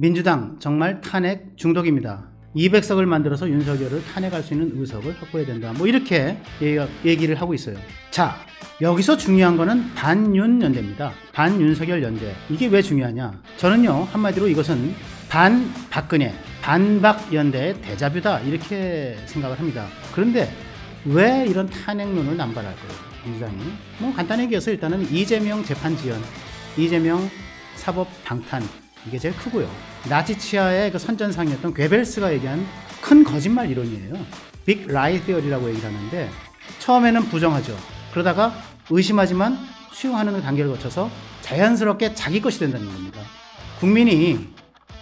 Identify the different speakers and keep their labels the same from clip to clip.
Speaker 1: 민주당 정말 탄핵 중독입니다. 200석을 만들어서 윤석열을 탄핵할 수 있는 의석을 확보해야 된다. 뭐 이렇게 얘기가- 얘기를 하고 있어요. 자, 여기서 중요한 거는 반윤 연대입니다. 반윤석열 연대. 이게 왜 중요하냐? 저는요, 한마디로 이것은 반 박근혜, 반박 연대의 대자뷰다. 이렇게 생각을 합니다. 그런데 왜 이런 탄핵론을 남발할까요? 민주당이. 뭐 간단히 얘기해서 일단은 이재명 재판 지연, 이재명 사법 방탄, 이게 제일 크고요. 나치 치하의 그 선전상이었던 괴벨스가 얘기한 큰 거짓말 이론이에요. 빅 라이 테어리라고 얘기를 하는데 처음에는 부정하죠. 그러다가 의심하지만 수용하는 단계를 거쳐서 자연스럽게 자기 것이 된다는 겁니다. 국민이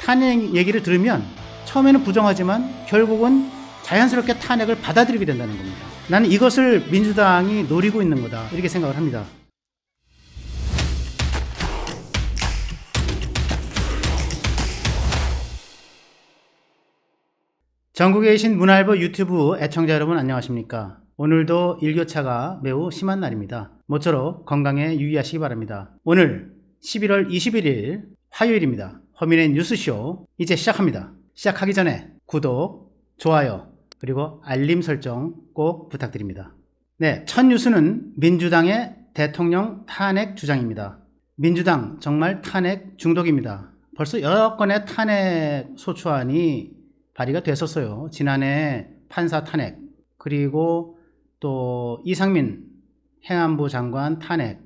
Speaker 1: 탄핵 얘기를 들으면 처음에는 부정하지만 결국은 자연스럽게 탄핵을 받아들이게 된다는 겁니다. 나는 이것을 민주당이 노리고 있는 거다. 이렇게 생각을 합니다. 전국에 계신 문화일보 유튜브 애청자 여러분 안녕하십니까? 오늘도 일교차가 매우 심한 날입니다. 모쪼록 건강에 유의하시기 바랍니다. 오늘 11월 21일 화요일입니다. 허민의 뉴스쇼 이제 시작합니다. 시작하기 전에 구독, 좋아요, 그리고 알림 설정 꼭 부탁드립니다. 네, 첫 뉴스는 민주당의 대통령 탄핵 주장입니다. 민주당 정말 탄핵 중독입니다. 벌써 여러 건의 탄핵 소추안이 발의가 됐었어요. 지난해 판사 탄핵, 그리고 또 이상민 행안부 장관 탄핵,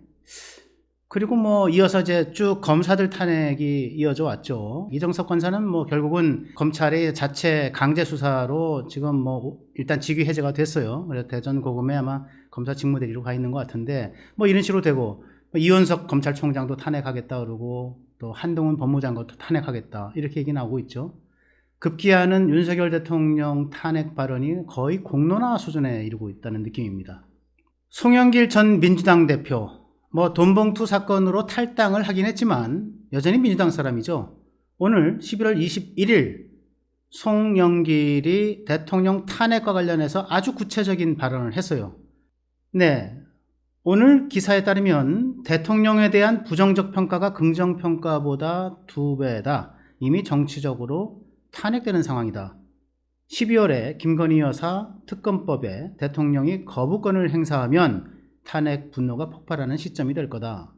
Speaker 1: 그리고 뭐 이어서 이제 쭉 검사들 탄핵이 이어져 왔죠. 이정석 권사는 뭐 결국은 검찰의 자체 강제 수사로 지금 뭐 일단 직위 해제가 됐어요. 그래서 대전 고검에 아마 검사 직무 대리로 가 있는 것 같은데 뭐 이런 식으로 되고 뭐 이원석 검찰총장도 탄핵하겠다 그러고 또 한동훈 법무장관도 탄핵하겠다 이렇게 얘기 나오고 있죠. 급기야는 윤석열 대통령 탄핵 발언이 거의 공론화 수준에 이르고 있다는 느낌입니다. 송영길 전 민주당 대표, 뭐 돈봉투 사건으로 탈당을 하긴 했지만 여전히 민주당 사람이죠. 오늘 11월 21일 송영길이 대통령 탄핵과 관련해서 아주 구체적인 발언을 했어요. 네. 오늘 기사에 따르면 대통령에 대한 부정적 평가가 긍정 평가보다 두 배다. 이미 정치적으로 탄핵되는 상황이다. 12월에 김건희 여사 특검법에 대통령이 거부권을 행사하면 탄핵 분노가 폭발하는 시점이 될 거다.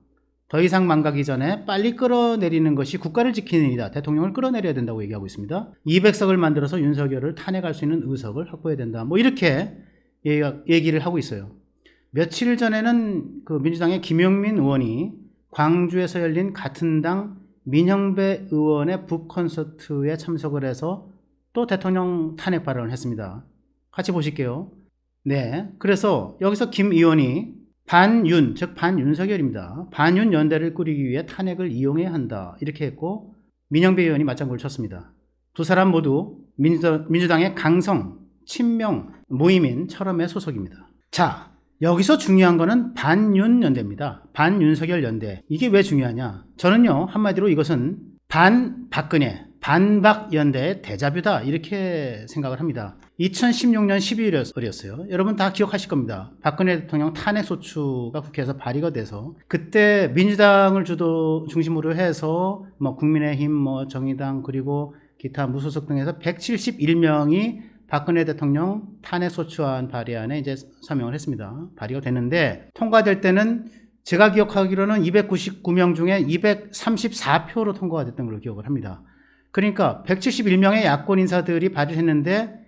Speaker 1: 더 이상 망가기 전에 빨리 끌어내리는 것이 국가를 지키는 일이다. 대통령을 끌어내려야 된다고 얘기하고 있습니다. 200석을 만들어서 윤석열을 탄핵할 수 있는 의석을 확보해야 된다. 뭐 이렇게 얘기를 하고 있어요. 며칠 전에는 그 민주당의 김용민 의원이 광주에서 열린 같은 당 민형배 의원의 북콘서트에 참석을 해서 또 대통령 탄핵 발언을 했습니다. 같이 보실게요. 네. 그래서 여기서 김 의원이 반윤, 즉 반윤석열입니다. 반윤 연대를 꾸리기 위해 탄핵을 이용해야 한다. 이렇게 했고 민영배 의원이 맞장구를 쳤습니다. 두 사람 모두 민주, 민주당의 강성, 친명 모임인 철험의 소속입니다. 자, 여기서 중요한 거는 반윤 연대입니다. 반윤석열 연대. 이게 왜 중요하냐? 저는요, 한마디로 이것은 반 박근혜, 반박 연대의 대자뷰다. 이렇게 생각을 합니다. 2016년 12월이었어요. 여러분 다 기억하실 겁니다. 박근혜 대통령 탄핵 소추가 국회에서 발의가 돼서 그때 민주당을 주도 중심으로 해서 뭐 국민의힘, 뭐 정의당 그리고 기타 무소속 등에서 171명이 박근혜 대통령 탄핵 소추안 발의안에 이제 서명을 했습니다. 발의가 됐는데 통과될 때는 제가 기억하기로는 299명 중에 234표로 통과가 됐던 걸로 기억을 합니다. 그러니까 171명의 야권 인사들이 발의를 했는데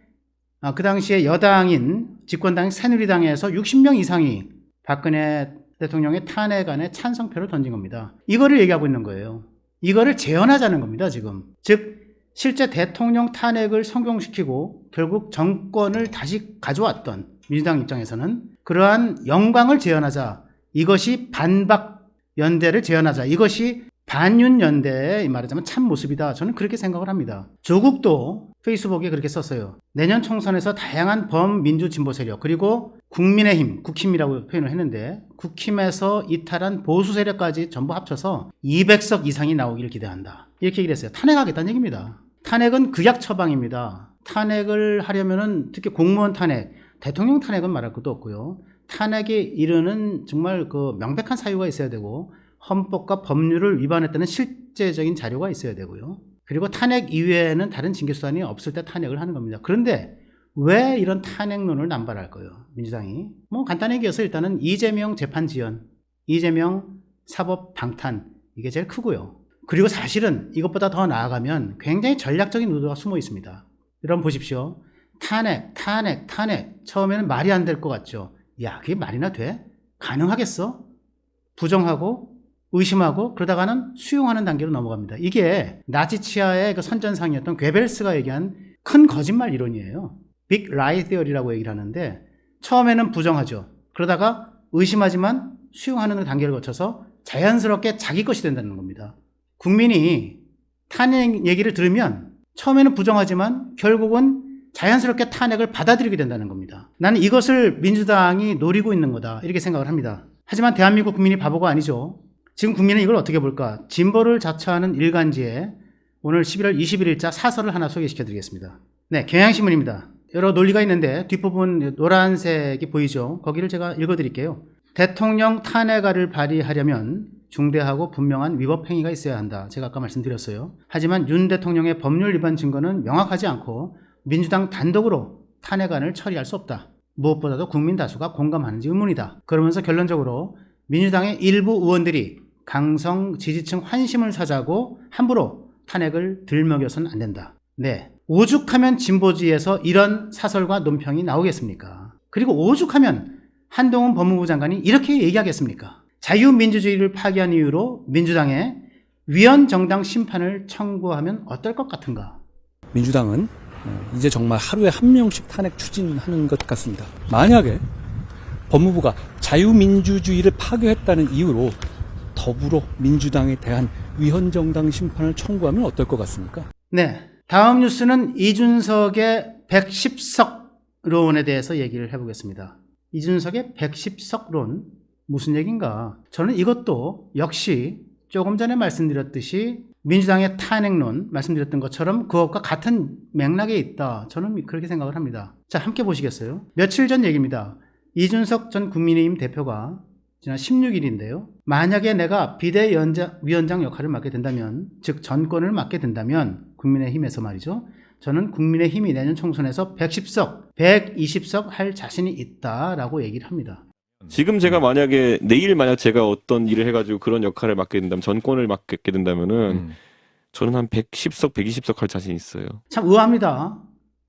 Speaker 1: 아, 그 당시에 여당인 집권당 새누리당에서 60명 이상이 박근혜 대통령의 탄핵안에 찬성표를 던진 겁니다. 이거를 얘기하고 있는 거예요. 이거를 재현하자는 겁니다, 지금. 즉, 실제 대통령 탄핵을 성공시키고 결국 정권을 다시 가져왔던 민주당 입장에서는 그러한 영광을 재현하자. 이것이 반박 연대를 재현하자. 이것이 반윤 연대의 말하자면 참 모습이다. 저는 그렇게 생각을 합니다. 조국도 페이스북에 그렇게 썼어요. 내년 총선에서 다양한 범민주 진보 세력 그리고 국민의힘, 국힘이라고 표현을 했는데 국힘에서 이탈한 보수 세력까지 전부 합쳐서 200석 이상이 나오기를 기대한다. 이렇게 얘기를 했어요. 탄핵하겠다는 얘기입니다. 탄핵은 극약 처방입니다. 탄핵을 하려면은 특히 공무원 탄핵, 대통령 탄핵은 말할 것도 없고요. 탄핵에 이르는 정말 그 명백한 사유가 있어야 되고 헌법과 법률을 위반했다는 실제적인 자료가 있어야 되고요. 그리고 탄핵 이외에는 다른 징계 수단이 없을 때 탄핵을 하는 겁니다. 그런데 왜 이런 탄핵론을 남발할까요? 민주당이 뭐 간단히 얘기해서 일단은 이재명 재판 지연, 이재명 사법 방탄 이게 제일 크고요. 그리고 사실은 이것보다 더 나아가면 굉장히 전략적인 의도가 숨어 있습니다. 여러분 보십시오. 탄핵, 탄핵, 탄핵. 처음에는 말이 안 될 것 같죠. 야, 그게 말이나 돼? 가능하겠어? 부정하고 의심하고 그러다가는 수용하는 단계로 넘어갑니다. 이게 나치 치하의 그 선전상이었던 괴벨스가 얘기한 큰 거짓말 이론이에요. 빅 라이 테어리라고 얘기를 하는데 처음에는 부정하죠. 그러다가 의심하지만 수용하는 단계를 거쳐서 자연스럽게 자기 것이 된다는 겁니다. 국민이 탄핵 얘기를 들으면 처음에는 부정하지만 결국은 자연스럽게 탄핵을 받아들이게 된다는 겁니다. 나는 이것을 민주당이 노리고 있는 거다. 이렇게 생각을 합니다. 하지만 대한민국 국민이 바보가 아니죠. 지금 국민은 이걸 어떻게 볼까? 진보를 자처하는 일간지에 오늘 11월 21일자 사설을 하나 소개시켜 드리겠습니다. 네, 경향신문입니다. 여러 논리가 있는데 뒷부분 노란색이 보이죠? 거기를 제가 읽어 드릴게요. 대통령 탄핵안을 발의하려면 중대하고 분명한 위법 행위가 있어야 한다. 제가 아까 말씀드렸어요. 하지만 윤 대통령의 법률 위반 증거는 명확하지 않고 민주당 단독으로 탄핵안을 처리할 수 없다. 무엇보다도 국민 다수가 공감하는지 의문이다. 그러면서 결론적으로 민주당의 일부 의원들이 강성 지지층 환심을 사자고 함부로 탄핵을 들먹여선 안 된다. 네. 오죽하면 진보지에서 이런 사설과 논평이 나오겠습니까? 그리고 오죽하면 한동훈 법무부 장관이 이렇게 얘기하겠습니까? 자유민주주의를 파기한 이유로 민주당에 위헌 정당 심판을 청구하면 어떨 것 같은가?
Speaker 2: 민주당은 어, 이제 정말 하루에 한 명씩 탄핵 추진하는 것 같습니다. 만약에 법무부가 자유민주주의를 파괴했다는 이유로 더불어 민주당에 대한 위헌 정당 심판을 청구하면 어떨 것 같습니까?
Speaker 1: 네. 다음 뉴스는 이준석의 110석 론에 대해서 얘기를 해보겠습니다. 이준석의 110석 론 무슨 얘기인가? 저는 이것도 역시 조금 전에 말씀드렸듯이 민주당의 탄핵론 말씀드렸던 것처럼 그것과 같은 맥락에 있다. 저는 그렇게 생각을 합니다. 자, 함께 보시겠어요? 며칠 전 얘기입니다. 이준석 전 국민의힘 대표가 지난 16일인데요. 만약에 내가 비대위원장 역할을 맡게 된다면, 즉 전권을 맡게 된다면 국민의힘에서 말이죠. 저는 국민의힘이 내년 총선에서 110석, 120석 할 자신이 있다라고 얘기를 합니다.
Speaker 3: 지금 제가 만약에 내일 만약 제가 어떤 일을 해가지고 그런 역할을 맡게 된다면 전권을 맡게 된다면은
Speaker 4: 음.
Speaker 3: 저는 한 110석, 120석 할 자신 있어요.
Speaker 1: 참 의아합니다.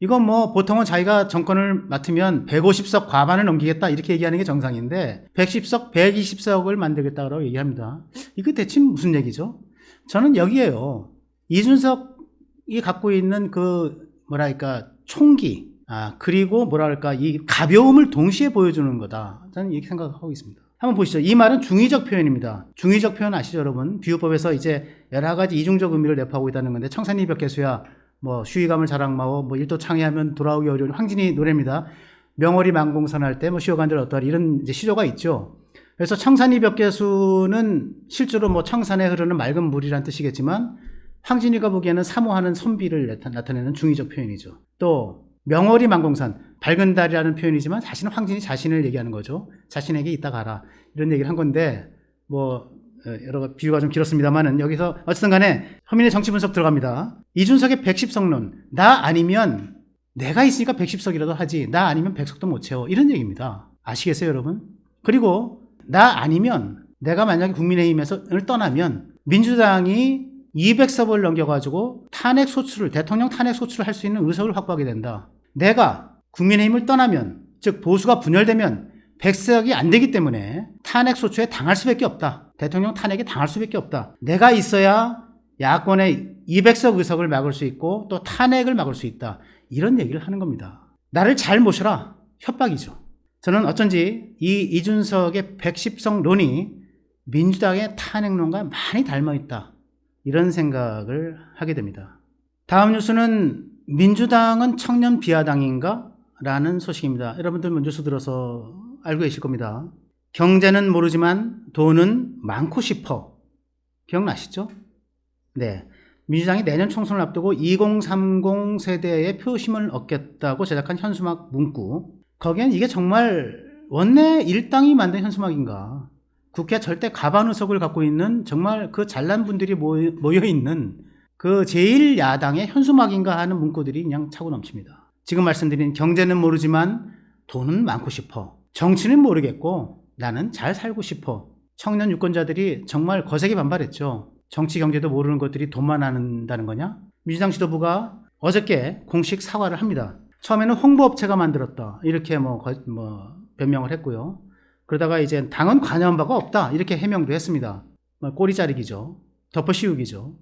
Speaker 1: 이건 뭐 보통은 자기가 정권을 맡으면 150석 과반을 넘기겠다 이렇게 얘기하는 게 정상인데 110석, 120석을 만들겠다고 얘기합니다. 이거 대체 무슨 얘기죠? 저는 여기에요. 이준석이 갖고 있는 그 뭐랄까 총기 아 그리고 뭐랄까 이 가벼움을 동시에 보여주는 거다. 저는 이렇게 생각하고 있습니다. 한번 보시죠. 이 말은 중의적 표현입니다. 중의적 표현 아시죠, 여러분? 비유법에서 이제 여러 가지 이중적 의미를 내포하고 있다는 건데 청산리 벽개수야 뭐 휴의감을 자랑마오 뭐 일도 창의하면 돌아오기 어려운 황진이 노래입니다. 명월이 만공선 할 때뭐 쉬어간들 어떠하리 이런 이제 시조가 있죠. 그래서 청산리 벽개수는 실제로 뭐 청산에 흐르는 맑은 물이란 뜻이겠지만 황진이가 보기에는 사모하는 선비를 나타내는 중의적 표현이죠. 또 명월이 만공산 밝은 달이라는 표현이지만 사실은 황진이 자신을 얘기하는 거죠. 자신에게 이따 가라 이런 얘기를 한 건데 뭐 어, 여러 비유가 좀 길었습니다만은 여기서 어쨌든 간에 허민의 정치 분석 들어갑니다. 이준석의 110석론 나 아니면 내가 있으니까 110석이라도 하지 나 아니면 100석도 못 채워 이런 얘기입니다. 아시겠어요 여러분? 그리고 나 아니면 내가 만약에 국민의힘에서를 떠나면 민주당이 200석을 넘겨가지고 탄핵 소추를 대통령 탄핵 소추를 할 수 있는 의석을 확보하게 된다. 내가 국민의힘을 떠나면 즉 보수가 분열되면 100석이 안 되기 때문에 탄핵 소추에 당할 수밖에 없다. 대통령 탄핵에 당할 수밖에 없다. 내가 있어야 야권의 200석 의석을 막을 수 있고 또 탄핵을 막을 수 있다. 이런 얘기를 하는 겁니다. 나를 잘 모셔라. 협박이죠. 저는 어쩐지 이 이준석의 110석 론이 민주당의 탄핵론과 많이 닮아 있다. 이런 생각을 하게 됩니다. 다음 뉴스는 민주당은 청년 비하당인가? 라는 소식입니다. 여러분들 뉴스 들어서 알고 계실 겁니다. 경제는 모르지만 돈은 많고 싶어. 기억나시죠? 네. 민주당이 내년 총선을 앞두고 2030 세대의 표심을 얻겠다고 제작한 현수막 문구. 거기엔 이게 정말 원내 일당이 만든 현수막인가? 국회 절대 가반 의석을 갖고 있는 정말 그 잘난 분들이 모여 있는 그 제1야당의 현수막인가 하는 문구들이 그냥 차고 넘칩니다. 지금 말씀드린 경제는 모르지만 돈은 많고 싶어. 정치는 모르겠고 나는 잘 살고 싶어. 청년 유권자들이 정말 거세게 반발했죠. 정치 경제도 모르는 것들이 돈만 아는다는 거냐? 민주당 지도부가 어저께 공식 사과를 합니다. 처음에는 홍보업체가 만들었다. 이렇게 뭐, 거- 뭐 변명을 했고요. 그러다가 이제 당은 관여한 바가 없다. 이렇게 해명도 했습니다. 뭐 꼬리 자르기죠. 덮어 씌우기죠.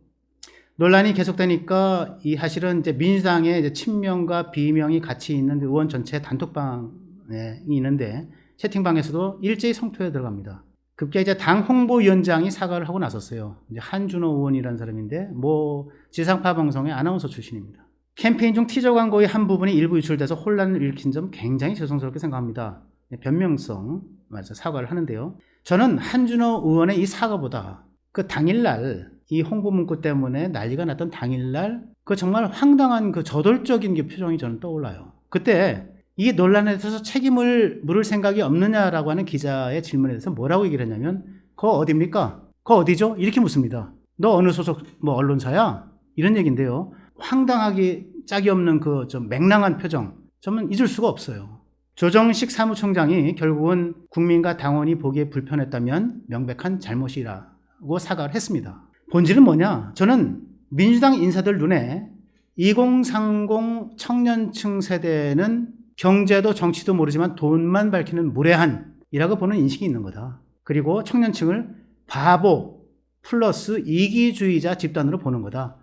Speaker 1: 논란이 계속되니까 이 사실은 이제 민주당의 이제 친명과 비명이 같이 있는 의원 전체 단톡방에 있는데 채팅방에서도 일제히 성토에 들어갑니다. 급기야 이제 당 홍보위원장이 사과를 하고 나섰어요. 이제 한준호 의원이라는 사람인데 뭐 지상파 방송의 아나운서 출신입니다. 캠페인 중 티저 광고의 한 부분이 일부 유출돼서 혼란을 일으킨 점 굉장히 죄송스럽게 생각합니다. 네, 변명성 맞아 사과를 하는데요. 저는 한준호 의원의 이 사과보다 그 당일날 이 홍보 문구 때문에 난리가 났던 당일날 그 정말 황당한 그 저돌적인 그 표정이 저는 떠올라요. 그때 이 논란에 대해서 책임을 물을 생각이 없느냐라고 하는 기자의 질문에 대해서 뭐라고 얘기를 했냐면 그거 어딥니까? 그거 어디죠? 이렇게 묻습니다. 너 어느 소속 뭐 언론사야? 이런 얘기인데요. 황당하게 짝이 없는 그 좀 맹랑한 표정 저는 잊을 수가 없어요. 조정식 사무총장이 결국은 국민과 당원이 보기에 불편했다면 명백한 잘못이라 고 사과를 했습니다. 본질은 뭐냐? 저는 민주당 인사들 눈에 2030 청년층 세대는 경제도 정치도 모르지만 돈만 밝히는 무례한이라고 보는 인식이 있는 거다. 그리고 청년층을 바보 플러스 이기주의자 집단으로 보는 거다.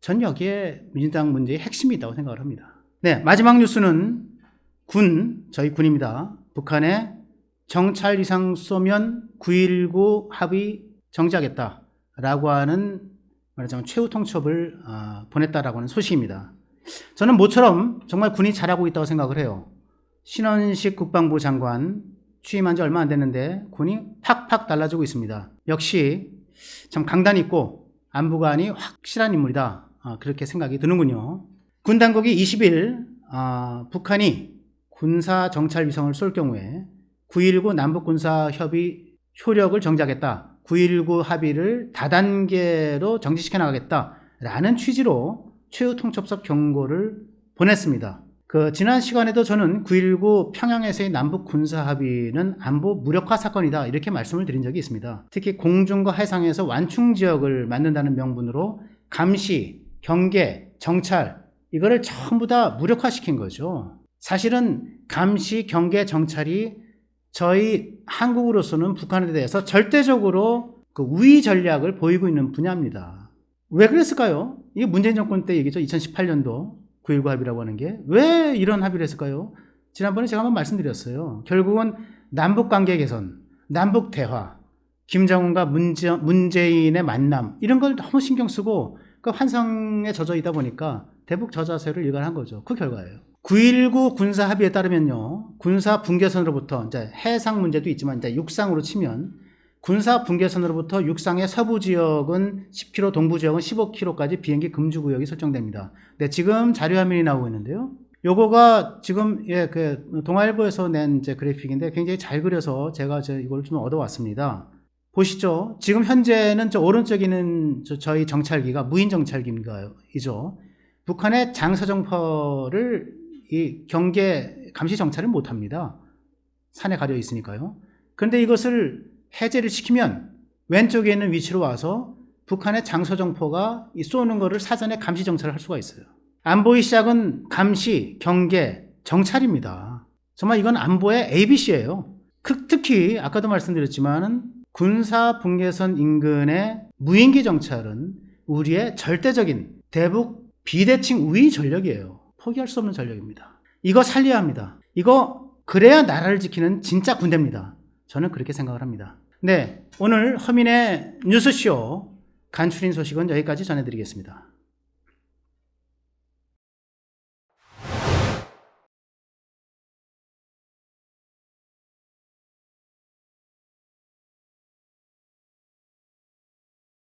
Speaker 1: 전 여기에 민주당 문제의 핵심이 있다고 생각을 합니다. 네, 마지막 뉴스는 군, 저희 군입니다. 북한에 정찰 이상 쏘면 9.19 합의 정지하겠다라고 하는 말하자면 최후 통첩을 아, 보냈다라고 하는 소식입니다. 저는 모처럼 정말 군이 잘하고 있다고 생각을 해요. 신원식 국방부 장관 취임한 지 얼마 안 됐는데 군이 팍팍 달라지고 있습니다. 역시 참 강단 있고 안보관이 확실한 인물이다. 아, 그렇게 생각이 드는군요. 군 당국이 20일 아, 북한이 군사 정찰 위성을 쏠 경우에 9.19 남북 군사 협의 효력을 정지하겠다. 9.19 합의를 다단계로 정지시켜 나가겠다라는 취지로 최후 통첩석 경고를 보냈습니다. 그 지난 시간에도 저는 9.19 평양에서의 남북 군사 합의는 안보 무력화 사건이다 이렇게 말씀을 드린 적이 있습니다. 특히 공중과 해상에서 완충 지역을 만든다는 명분으로 감시, 경계, 정찰 이거를 전부 다 무력화시킨 거죠. 사실은 감시, 경계, 정찰이 저희 한국으로서는 북한에 대해서 절대적으로 그 우위 전략을 보이고 있는 분야입니다. 왜 그랬을까요? 이게 문재인 정권 때 얘기죠. 2018년도 9.19 합의라고 하는 게. 왜 이런 합의를 했을까요? 지난번에 제가 한번 말씀드렸어요. 결국은 남북 관계 개선, 남북 대화, 김정은과 문재, 문재인의 만남, 이런 걸 너무 신경 쓰고 그 환상에 젖어 있다 보니까 대북 저자세를 일관한 거죠. 그 결과예요. 9.19 군사 합의에 따르면요, 군사 분계선으로부터 이제 해상 문제도 있지만 이제 육상으로 치면 군사 분계선으로부터 육상의 서부 지역은 10km, 동부 지역은 15km까지 비행기 금지 구역이 설정됩니다. 네, 지금 자료 화면이 나오고 있는데요. 요거가 지금 예, 그 동아일보에서 낸 이제 그래픽인데 굉장히 잘 그려서 제가 저 이걸 좀 얻어왔습니다. 보시죠. 지금 현재는 저 오른쪽에 있는 저 저희 정찰기가 무인 정찰기이죠. 북한의 장서정포를 이 경계 감시 정찰을 못 합니다. 산에 가려 있으니까요. 그런데 이것을 해제를 시키면 왼쪽에 있는 위치로 와서 북한의 장서정포가 이 쏘는 거를 사전에 감시 정찰을 할 수가 있어요. 안보의 시작은 감시, 경계, 정찰입니다. 정말 이건 안보의 ABC예요. 특히 아까도 말씀드렸지만 군사 분계선 인근의 무인기 정찰은 우리의 절대적인 대북 비대칭 우위 전력이에요. 포기할 수 없는 전력입니다. 이거 살려야 합니다. 이거 그래야 나라를 지키는 진짜 군대입니다. 저는 그렇게 생각을 합니다. 네, 오늘 허민의 뉴스쇼 간추린 소식은 여기까지 전해드리겠습니다.